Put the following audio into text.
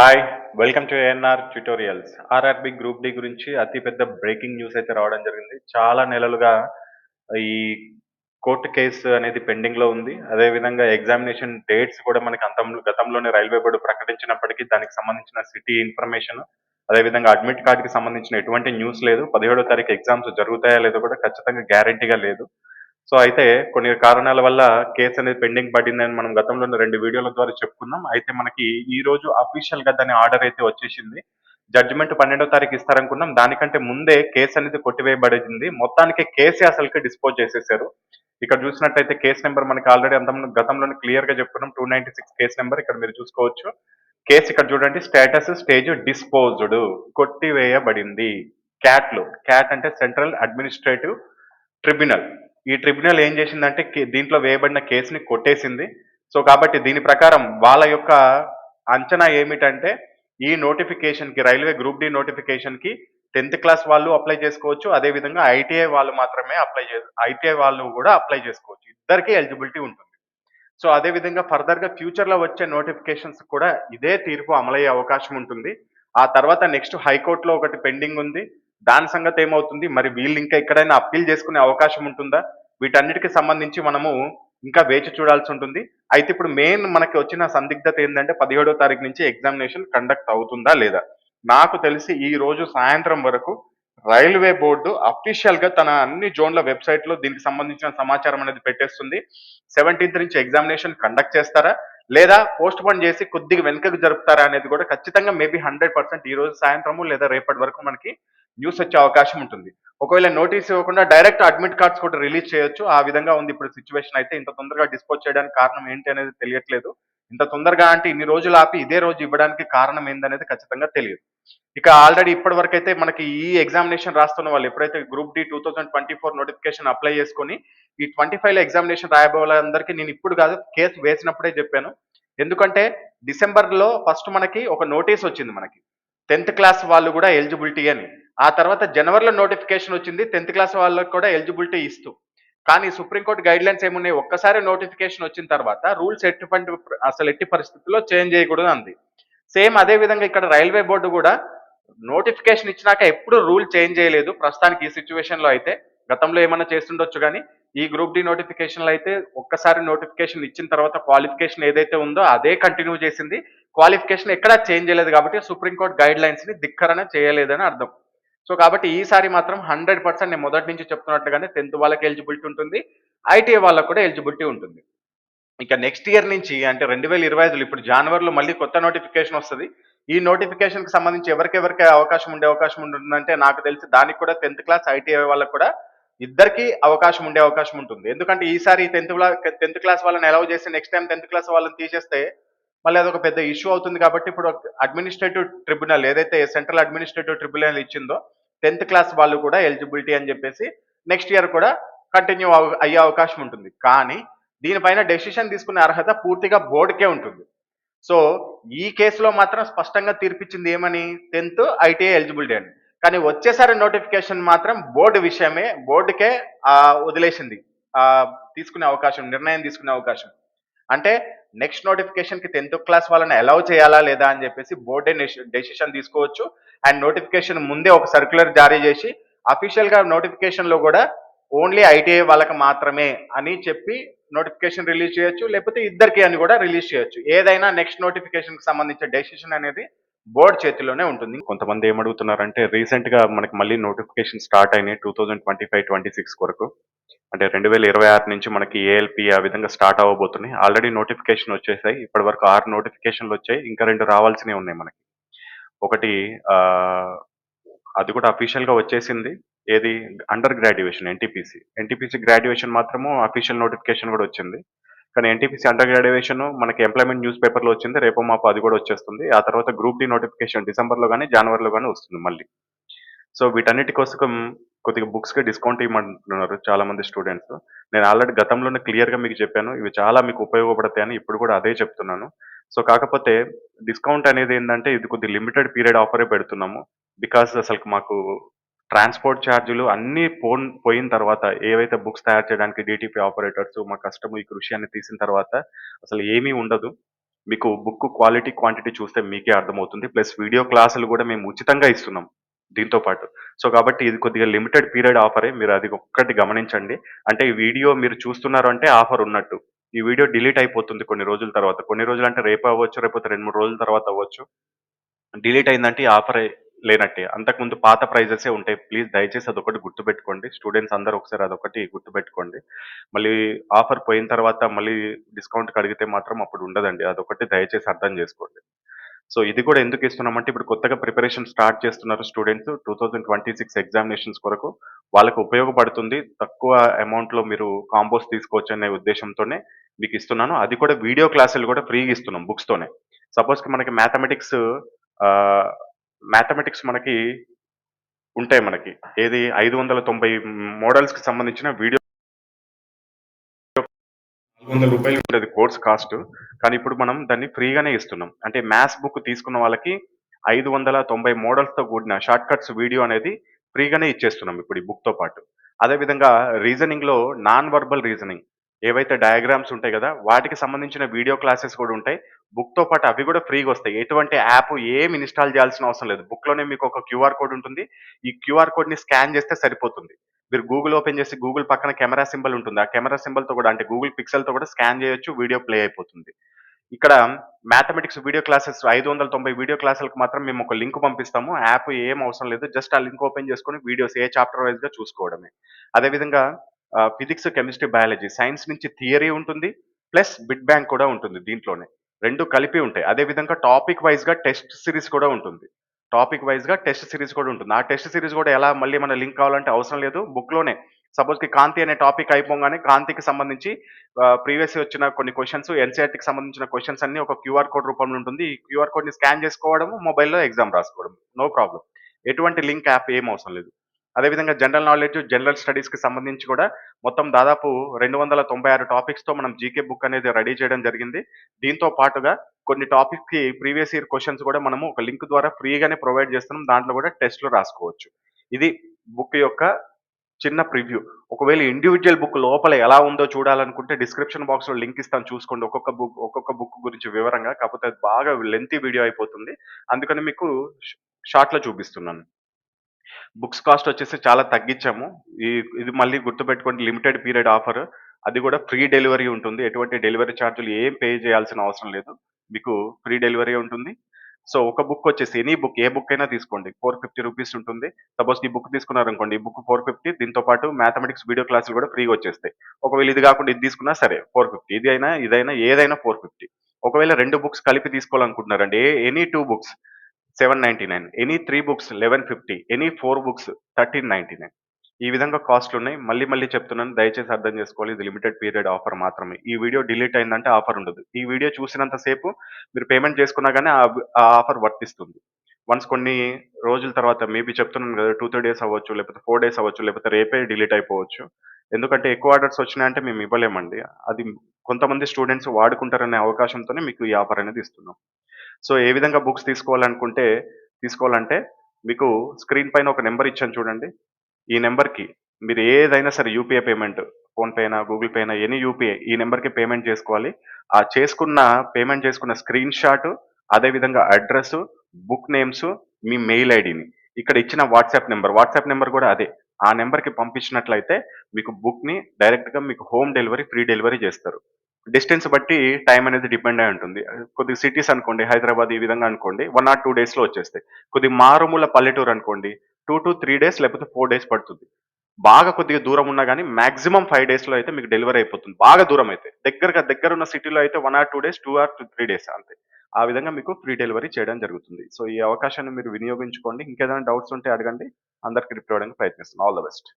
Hi welcome to ANR tutorials RRB group D గురించి అతిపెద్ద breaking news అయితే రావడం జరిగింది. చాలా నెలలుగా ఈ కోర్టు కేసు అనేది పెండింగ్లో ఉంది. అదేవిధంగా ఎగ్జామినేషన్ డేట్స్ కూడా మనకి అంతంలో గతంలోనే రైల్వే బోర్డు ప్రకటించినప్పటికీ దానికి సంబంధించిన సిటీ ఇన్ఫర్మేషన్ అదేవిధంగా అడ్మిట్ కార్డుకి సంబంధించిన ఎటువంటి న్యూస్ లేదు. పదిహేడో తారీఖు ఎగ్జామ్స్ జరుగుతాయా లేదో కూడా ఖచ్చితంగా గ్యారంటీగా లేదు. సో అయితే కొన్ని కారణాల వల్ల కేసు అనేది పెండింగ్ పడిందని మనం గతంలో రెండు వీడియోల ద్వారా చెప్పుకున్నాం. అయితే మనకి ఈ రోజు అఫీషియల్గా దాని ఆర్డర్ అయితే వచ్చేసింది. జడ్జిమెంట్ పన్నెండో తారీఖు ఇస్తారనుకున్నాం. దానికంటే ముందే కేసు అనేది కొట్టివేయబడింది. మొత్తానికి కేసే అసలుకి డిస్పోజ్ చేసేసారు. ఇక్కడ చూసినట్టయితే కేసు నెంబర్ మనకి ఆల్రెడీ అంత గతంలోనే క్లియర్గా చెప్పుకున్నాం. Two ninety six case number ఇక్కడ మీరు చూసుకోవచ్చు. కేసు ఇక్కడ చూడండి. స్టేటస్ స్టేజ్ డిస్పోజ్డ్ కొట్టివేయబడింది. క్యాట్లో క్యాట్ అంటే సెంట్రల్ అడ్మినిస్ట్రేటివ్ ట్రిబ్యునల్. ఈ ట్రిబ్యునల్ ఏం చేసిందంటే దీంట్లో వేయబడిన కేసుని కొట్టేసింది. సో కాబట్టి దీని ప్రకారం వాళ్ళ యొక్క అంచనా ఏమిటంటే ఈ నోటిఫికేషన్కి రైల్వే గ్రూప్ డి నోటిఫికేషన్కి టెన్త్ క్లాస్ వాళ్ళు అప్లై చేసుకోవచ్చు. అదే విధంగా ఐటీఐ వాళ్ళు మాత్రమే అప్లై చే ఐటీఐ వాళ్ళు కూడా అప్లై చేసుకోవచ్చు. ఇద్దరికీ ఎలిజిబిలిటీ ఉంటుంది. సో అదే విధంగా ఫ్యూచర్లో వచ్చే నోటిఫికేషన్స్ కూడా ఇదే తీర్పు అమలయ్యే అవకాశం ఉంటుంది. ఆ తర్వాత నెక్స్ట్ హైకోర్టులో ఒకటి పెండింగ్ ఉంది. దాని సంగతి ఏమవుతుంది? మరి వీళ్ళు ఇంకా ఎక్కడైనా అప్పీల్ చేసుకునే అవకాశం ఉంటుందా? వీటన్నిటికి సంబంధించి మనము ఇంకా వేచి చూడాల్సి ఉంటుంది. అయితే ఇప్పుడు మెయిన్ మనకి వచ్చిన సందిగ్ధత ఏంటంటే పదిహేడో తారీఖు నుంచి ఎగ్జామినేషన్ కండక్ట్ అవుతుందా లేదా? నాకు తెలిసి ఈ రోజు సాయంత్రం వరకు రైల్వే బోర్డు అఫీషియల్గా తన అన్ని జోన్ల వెబ్సైట్లో దీనికి సంబంధించిన సమాచారం అనేది పెట్టేస్తుంది. సెవెంటీన్త్ నుంచి ఎగ్జామినేషన్ కండక్ట్ చేస్తారా? లేదా పోస్ట్ పోన్ చేసి కొద్దిగా వెనుకకు జరుపుతారా అనేది కూడా ఖచ్చితంగా మేబీ హండ్రెడ్ పర్సెంట్ ఈ రోజు సాయంత్రము లేదా రేపటి వరకు మనకి న్యూస్ వచ్చే అవకాశం ఉంటుంది. ఒకవేళ నోటీస్ ఇవ్వకుండా డైరెక్ట్ అడ్మిట్ కార్డ్స్ కూడా రిలీజ్ చేయొచ్చు. ఆ విధంగా ఉంది ఇప్పుడు సిచ్యువేషన్ అయితే. ఇంత తొందరగా డిస్పోజ్ చేయడానికి కారణం ఏంటి అనేది తెలియట్లేదు. ఇంత తొందరగా అంటే ఇన్ని రోజులు ఆపి ఇదే రోజు ఇవ్వడానికి కారణం ఏందనేది ఖచ్చితంగా తెలియదు. ఇక ఆల్రెడీ ఇప్పటి వరకు అయితే మనకి ఈ ఎగ్జామినేషన్ రాస్తున్న వాళ్ళు ఎప్పుడైతే group D two thousand twenty four notification apply చేసుకొని ఈ ట్వంటీ ఫైవ్లో ఎగ్జామినేషన్ రాయబోయే వాళ్ళందరికీ నేను ఇప్పుడు కాదు కేసు వేసినప్పుడే చెప్పాను. ఎందుకంటే డిసెంబర్లో ఫస్ట్ మనకి ఒక నోటీస్ వచ్చింది మనకి. టెన్త్ క్లాస్ వాళ్ళు కూడా ఎలిజిబిలిటీ అని. ఆ తర్వాత జనవరిలో నోటిఫికేషన్ వచ్చింది. టెన్త్ క్లాస్ వాళ్ళకి కూడా ఎలిజిబిలిటీ ఇస్తూ. కానీ సుప్రీంకోర్టు గైడ్ లైన్స్ ఏమున్నాయి? ఒక్కసారి నోటిఫికేషన్ వచ్చిన తర్వాత రూల్స్ ఎట్టి అసలు ఎట్టి పరిస్థితుల్లో చేంజ్ చేయకూడదు అంది. సేమ్ అదే విధంగా ఇక్కడ రైల్వే బోర్డు కూడా నోటిఫికేషన్ ఇచ్చినాక ఎప్పుడు రూల్ చేంజ్ చేయలేదు. ప్రస్తుతానికి ఈ సిచ్యువేషన్లో అయితే గతంలో ఏమైనా చేస్తుండొచ్చు కానీ ఈ గ్రూప్ డి నోటిఫికేషన్లు అయితే ఒక్కసారి నోటిఫికేషన్ ఇచ్చిన తర్వాత క్వాలిఫికేషన్ ఏదైతే ఉందో అదే కంటిన్యూ చేసింది. క్వాలిఫికేషన్ ఎక్కడా చేంజ్ చేయలేదు కాబట్టి సుప్రీంకోర్టు గైడ్ లైన్స్ని ధిక్కరణ చేయలేదని అర్థం. సో కాబట్టి ఈసారి మాత్రం హండ్రెడ్ పర్సెంట్ నేను మొదటి నుంచి చెప్తున్నట్టుగానే టెన్త్ వాళ్ళకి ఎలిజిబిలిటీ ఉంటుంది. ఐటీఐ వాళ్ళకి కూడా ఎలిజిబిలిటీ ఉంటుంది. ఇక నెక్స్ట్ ఇయర్ నుంచి అంటే రెండు వేల ఇరవై ఐదులో ఇప్పుడు జనవరిలో మళ్ళీ కొత్త నోటిఫికేషన్ వస్తుంది. ఈ నోటిఫికేషన్కి సంబంధించి ఎవరికెవరికి అవకాశం ఉండే అవకాశం ఉంటుందంటే నాకు తెలిసి దానికి కూడా టెన్త్ క్లాస్ ఐటీఐ వాళ్ళకి కూడా ఇద్దరికి అవకాశం ఉండే అవకాశం ఉంటుంది. ఎందుకంటే ఈసారి టెన్త్ టెన్త్ క్లాస్ వాళ్ళని అలౌ చేసి నెక్స్ట్ టైం టెన్త్ క్లాస్ వాళ్ళని తీసేస్తే మళ్ళీ అదొక పెద్ద ఇష్యూ అవుతుంది కాబట్టి ఇప్పుడు అడ్మినిస్ట్రేటివ్ ట్రిబ్యునల్ ఏదైతే సెంట్రల్ అడ్మినిస్ట్రేటివ్ ట్రిబ్యునల్ ఇచ్చిందో టెన్త్ క్లాస్ వాళ్ళు కూడా ఎలిజిబిలిటీ అని చెప్పేసి నెక్స్ట్ ఇయర్ కూడా కంటిన్యూ అయ్యే అవకాశం ఉంటుంది. కానీ దీనిపైన డెసిషన్ తీసుకునే అర్హత పూర్తిగా బోర్డుకే ఉంటుంది. సో ఈ కేసులో మాత్రం స్పష్టంగా తీర్పిచ్చింది ఏమని? టెన్త్ ఐటీఐ ఎలిజిబిలిటీ అని. కానీ వచ్చేసారి నోటిఫికేషన్ మాత్రం బోర్డు విషయమే బోర్డుకే వదిలేసింది. తీసుకునే అవకాశం నిర్ణయం తీసుకునే అవకాశం. అంటే నెక్స్ట్ నోటిఫికేషన్కి టెన్త్ క్లాస్ వాళ్ళని అలౌ చేయాలా లేదా అని చెప్పేసి బోర్డే డెసిషన్ తీసుకోవచ్చు. అండ్ నోటిఫికేషన్ ముందే ఒక సర్క్యులర్ జారీ చేసి అఫీషియల్గా నోటిఫికేషన్లో కూడా ఓన్లీ ఐటీఐ వాళ్ళకి మాత్రమే అని చెప్పి నోటిఫికేషన్ రిలీజ్ చేయొచ్చు. లేకపోతే ఇద్దరికి అని కూడా రిలీజ్ చేయొచ్చు. ఏదైనా నెక్స్ట్ నోటిఫికేషన్కి సంబంధించిన డెసిషన్ అనేది బోర్డు చేతిలోనే ఉంటుంది. కొంతమంది ఏమడుగుతున్నారంటే రీసెంట్గా మనకి మళ్ళీ నోటిఫికేషన్ స్టార్ట్ అయినాయి two thousand twenty five twenty six వరకు అంటే రెండు వేల ఇరవై ఆరు నుంచి మనకి ఏఎల్పి ఆ విధంగా స్టార్ట్ అవ్వబోతున్నాయి. ఆల్రెడీ నోటిఫికేషన్ వచ్చేసాయి. ఇప్పటి వరకు ఆరు నోటిఫికేషన్లు వచ్చాయి. ఇంకా రెండు రావాల్సినవి ఉన్నాయి మనకి. ఒకటి అది కూడా అఫీషియల్గా వచ్చేసింది. ఏది? Under graduation NTPC NTPC graduation మాత్రము అఫీషియల్ నోటిఫికేషన్ కూడా వచ్చింది. కానీ ఎన్టీపీసీ అండర్ గ్రాడ్యుయేషన్ మనకి ఎంప్లాయ్మెంట్ న్యూస్ పేపర్లో వచ్చింది. రేపు మాపు అది కూడా వచ్చేస్తుంది. ఆ తర్వాత గ్రూప్ డి నోటిఫికేషన్ డిసెంబర్లో కానీ జనవరిలో కానీ వస్తుంది మళ్ళీ. సో వీటన్నిటి కోసం కొద్దిగా బుక్స్కి డిస్కౌంట్ ఇవ్వమంటున్నారు చాలా మంది స్టూడెంట్స్ నేను ఆల్రెడీ గతంలోనే క్లియర్గా మీకు చెప్పాను ఇవి చాలా మీకు ఉపయోగపడతాయని ఇప్పుడు కూడా అదే చెప్తున్నాను. సో కాకపోతే డిస్కౌంట్ అనేది ఏంటంటే ఇది కొద్ది లిమిటెడ్ పీరియడ్ ఆఫరే పెడుతున్నాము. బికాస్ అసలు మాకు ట్రాన్స్పోర్ట్ ఛార్జీలు అన్నీ పోన్ పోయిన తర్వాత ఏవైతే బుక్స్ తయారు చేయడానికి డిటిపి ఆపరేటర్స్ మా కష్టం ఈ కృషి అని తీసిన తర్వాత అసలు ఏమీ ఉండదు. మీకు బుక్ క్వాలిటీ, క్వాంటిటీ చూస్తే మీకే అర్థమవుతుంది. ప్లస్ వీడియో క్లాసులు కూడా మేము ఉచితంగా ఇస్తున్నాం. దీంతో పాటు. సో, కాబట్టి ఇది కొద్దిగా లిమిటెడ్ పీరియడ్ ఆఫరే. మీరు అది ఒక్కటి గమనించండి. అంటే ఈ వీడియో మీరు చూస్తున్నారు అంటే ఆఫర్ ఉన్నట్టు. ఈ వీడియో డిలీట్ అయిపోతుంది కొన్ని రోజుల తర్వాత. కొన్ని రోజులు అంటే రేపు అవ్వచ్చు, రేపు రెండు మూడు రోజుల తర్వాత అవ్వచ్చు. డిలీట్ అయిందంటే ఈ ఆఫరే లేనట్టే. అంతకుముందు పాత ప్రైజెసే ఉంటాయి. ప్లీజ్ దయచేసి అదొకటి గుర్తుపెట్టుకోండి. స్టూడెంట్స్ అందరూ ఒకసారి అదొకటి గుర్తుపెట్టుకోండి. మళ్ళీ ఆఫర్ పోయిన తర్వాత మళ్ళీ డిస్కౌంట్ అడిగితే మాత్రం అప్పుడు ఉండదండి. అదొకటి దయచేసి అర్థం చేసుకోండి. సో, ఇది కూడా ఎందుకు ఇస్తున్నామంటే ఇప్పుడు కొత్తగా ప్రిపరేషన్ స్టార్ట్ చేస్తున్నారు స్టూడెంట్స్ 2026 ఎగ్జామినేషన్స్ కొరకు. వాళ్ళకి ఉపయోగపడుతుంది. తక్కువ అమౌంట్‌లో మీరు కాంబోస్ అనే ఉద్దేశంతోనే మీకు ఇస్తున్నాను. అది కూడా వీడియో క్లాసులు కూడా ఫ్రీగా ఇస్తున్నాం బుక్స్‌తోనే. సపోజ్‌కి మనకి మ్యాథమెటిక్స్ మ్యాథమెటిక్స్ మనకి ఉంటాయి మనకి. ఏది 590 మోడల్స్‌కి సంబంధించిన వీడియో వందల రూపాయలు ఉండేది కోర్స్ కాస్ట్. కానీ ఇప్పుడు మనం దాన్ని ఫ్రీగానే ఇస్తున్నాం. అంటే మ్యాథ్స్ బుక్ తీసుకున్న వాళ్ళకి 590 మోడల్స్‌తో కూడిన షార్ట్ కట్స్ వీడియో అనేది ఫ్రీగానే ఇచ్చేస్తున్నాం ఇప్పుడు ఈ బుక్‌తో పాటు. అదే విధంగా రీజనింగ్‌లో నాన్ వర్బల్ రీజనింగ్ ఏవైతే డయాగ్రామ్స్ ఉంటాయి కదా వాటికి సంబంధించిన వీడియో క్లాసెస్ కూడా ఉంటాయి. బుక్‌తో పాటు అవి కూడా ఫ్రీగా వస్తాయి ఎటువంటి యాప్ ఏమి ఇన్‌స్టాల్ చేయాల్సిన అవసరం లేదు. బుక్‌లోనే మీకు ఒక క్యూఆర్ కోడ్ ఉంటుంది. ఈ క్యూఆర్ కోడ్‌ని స్కాన్ చేస్తే సరిపోతుంది. మీరు గూగుల్ ఓపెన్ చేసి గూగుల్ పక్కన కెమెరా సింబల్ ఉంటుంది. ఆ కెమెరా సింబల్‌తో కూడా అంటే గూగుల్ పిక్సెల్‌తో కూడా స్కాన్ చేయొచ్చు. వీడియో ప్లే అయిపోతుంది. ఇక్కడ మ్యాథమెటిక్స్ వీడియో క్లాసెస్ 590 వీడియో క్లాసులకు మాత్రం మేము ఒక లింక్ పంపిస్తాము. యాప్ ఏం అవసరం లేదు. జస్ట్ ఆ లింక్ ఓపెన్ చేసుకొని వీడియోస్ ఏ చాప్టర్ వైస్‌గా చూసుకోవడమే. అదే విధంగా ఫిజిక్స్, కెమిస్ట్రీ, బయాలజీ సైన్స్ నుంచి థియరీ ఉంటుంది. ప్లస్ బిడ్ బ్యాంక్ కూడా ఉంటుంది దీంట్లోనే. రెండు కలిపి ఉంటాయి. అదే విధంగా టాపిక్ వైస్‌గా టెస్ట్ సిరీస్ కూడా ఉంటుంది. టాపిక్ వైజ్గా టెస్ట్ సిరీస్ కూడా ఉంటుంది. ఆ టెస్ట్ సిరీస్ కూడా ఎలా మళ్ళీ మన లింక్ కావాలంటే అవసరం లేదు. బుక్‌లోనే సపోజ్‌కి కాంతి అనే టాపిక్ అయిపోగానే కాంతికి సంబంధించి ప్రీవియస్ వచ్చిన కొన్ని క్వశ్చన్స్ ఎన్సీఆర్టీకి సంబంధించిన క్వశ్చన్స్ అన్ని ఒక క్యూఆర్ కోడ్ రూపంలో ఉంటుంది. ఈ క్యూఆర్ కోడ్‌ని స్కాన్ చేసుకోవడము, మొబైల్‌లో ఎగ్జామ్ రాసుకోవడం. No problem. ఎటువంటి లింక్ యాప్ ఏం అవసరం లేదు. అదే విధంగా జనరల్ నాలెడ్జ్, జనరల్ స్టడీస్‌కి సంబంధించి కూడా మొత్తం దాదాపు 296 టాపిక్స్‌తో మనం జీకే బుక్ అనేది రెడీ చేయడం జరిగింది. దీంతో పాటుగా కొన్ని టాపిక్స్కి ప్రీవియస్ ఇయర్ క్వశ్చన్స్ కూడా మనము ఒక లింక్ ద్వారా ఫ్రీగానే ప్రొవైడ్ చేస్తున్నాం. దాంట్లో కూడా టెస్ట్‌లు రాసుకోవచ్చు. ఇది బుక్ యొక్క చిన్న ప్రివ్యూ. ఒకవేళ ఇండివిజువల్ బుక్ లోపల ఎలా ఉందో చూడాలనుకుంటే డిస్క్రిప్షన్ బాక్స్‌లో లింక్ ఇస్తాను చూసుకోండి. ఒక్కొక్క బుక్ ఒక్కొక్క బుక్ గురించి వివరంగా. కాకపోతే అది బాగా లెంతీ వీడియో అయిపోతుంది. అందుకని మీకు షార్ట్‌లో చూపిస్తున్నాను. బుక్స్ కాస్ట్ వచ్చేసి చాలా తగ్గించాము. ఈ ఇది మళ్ళీ గుర్తుపెట్టుకోండి లిమిటెడ్ పీరియడ్ ఆఫర్. అది కూడా ఫ్రీ డెలివరీ ఉంటుంది. ఎటువంటి డెలివరీ ఛార్జీలు ఏం పే చేయాల్సిన అవసరం లేదు. మీకు ఫ్రీ డెలివరీ ఉంటుంది. సో, ఒక బుక్ వచ్చేసి ఎనీ బుక్ ఏ బుక్ అయినా తీసుకోండి. 450 రూపీస్ ఉంటుంది. సపోజ్ ఈ బుక్ తీసుకున్నారనుకోండి. ఈ బుక్ 450 దీంతో పాటు మ్యాథమెటిక్స్ వీడియో క్లాసులు కూడా ఫ్రీగా వచ్చేస్తాయి. ఒకవేళ ఇది కాకుండా ఇది తీసుకున్నా సరే 450 ఇది అయినా, ఇదైనా ఏదైనా 450. ఒకవేళ రెండు బుక్స్ కలిపి తీసుకోవాలనుకుంటున్నారండి. ఏ any two books 799 any three books 1150 any four books 1399 ఈ విధంగా కాస్ట్‌లున్నాయి. మళ్ళీ మళ్ళీ చెప్తున్నాను. దయచేసి అర్థం చేసుకోవాలి. ఇది లిమిటెడ్ పీరియడ్ ఆఫర్ మాత్రమే. ఈ వీడియో డిలీట్ అయిందంటే ఆఫర్ ఉండదు. ఈ వీడియో చూసినంత సేపు మీరు పేమెంట్ చేసుకున్నా కానీ ఆ ఆఫర్ వర్తిస్తుంది. వన్స్ కొన్ని రోజుల తర్వాత మేబీ చెప్తున్నాను కదా! 2, 3 డేస్ అవ్వచ్చు, లేకపోతే ఫోర్ డేస్ అవ్వచ్చు, లేకపోతే రేపే డిలీట్ అయిపోవచ్చు. ఎందుకంటే ఎక్కువ ఆర్డర్స్ వచ్చినాయంటే మేము ఇవ్వలేమండి. అది కొంతమంది స్టూడెంట్స్ వాడుకుంటారనే అవకాశంతోనే మీకు ఈ ఆఫర్ అనేది ఇస్తున్నాం. సో, ఏ విధంగా బుక్స్ తీసుకోవాలనుకుంటే తీసుకోవాలంటే మీకు స్క్రీన్ పైన ఒక నెంబర్ ఇచ్చాను చూడండి. ఈ నెంబర్కి మీరు ఏదైనా సరే యూపీఐ పేమెంట్ ఫోన్‌పే అయినా, గూగుల్ పే అయినా ఎనీ యూపీఐ ఈ నెంబర్కి పేమెంట్ చేసుకోవాలి. ఆ చేసుకున్న పేమెంట్ చేసుకున్న స్క్రీన్ షాట్ అదే విధంగా బుక్ నేమ్స్, మీ మెయిల్ ఐడిని ఇక్కడ ఇచ్చిన వాట్సాప్ నెంబర్ వాట్సాప్ నెంబర్ కూడా అదే. ఆ నెంబర్కి పంపించినట్లయితే మీకు బుక్‌ని డైరెక్ట్‌గా మీకు హోమ్ డెలివరీ, ఫ్రీ డెలివరీ చేస్తారు. డిస్టెన్స్ బట్టి టైం అనేది డిపెండ్ అయి ఉంటుంది. కొద్దిగా సిటీస్ అనుకోండి హైదరాబాద్ ఈ విధంగా అనుకోండి వన్ ఆర్ టూ డేస్‌లో వచ్చేస్తాయి. కొద్దిగా మారుమూల పల్లెటూరు అనుకోండి 2-3 డేస్ లేకపోతే ఫోర్ డేస్ పడుతుంది. బాగా కొద్దిగా దూరం ఉన్నా కానీ మాక్సిమం ఫైవ్ డేస్‌లో అయితే మీకు డెలివరీ అయిపోతుంది. బాగా దూరం అయితే. దగ్గరగా దగ్గర ఉన్న సిటీలో అయితే one or two days, two or two three days అంతే. ఆ విధంగా మీకు ఫ్రీ డెలివరీ చేయడం జరుగుతుంది. సో, ఈ అవకాశాన్ని మీరు వినియోగించుకోండి. ఇంకేదైనా డౌట్స్ ఉంటే అడగండి. అందరికి రిప్లై ఇవ్వడానికి ప్రయత్నిస్తాను. All the best.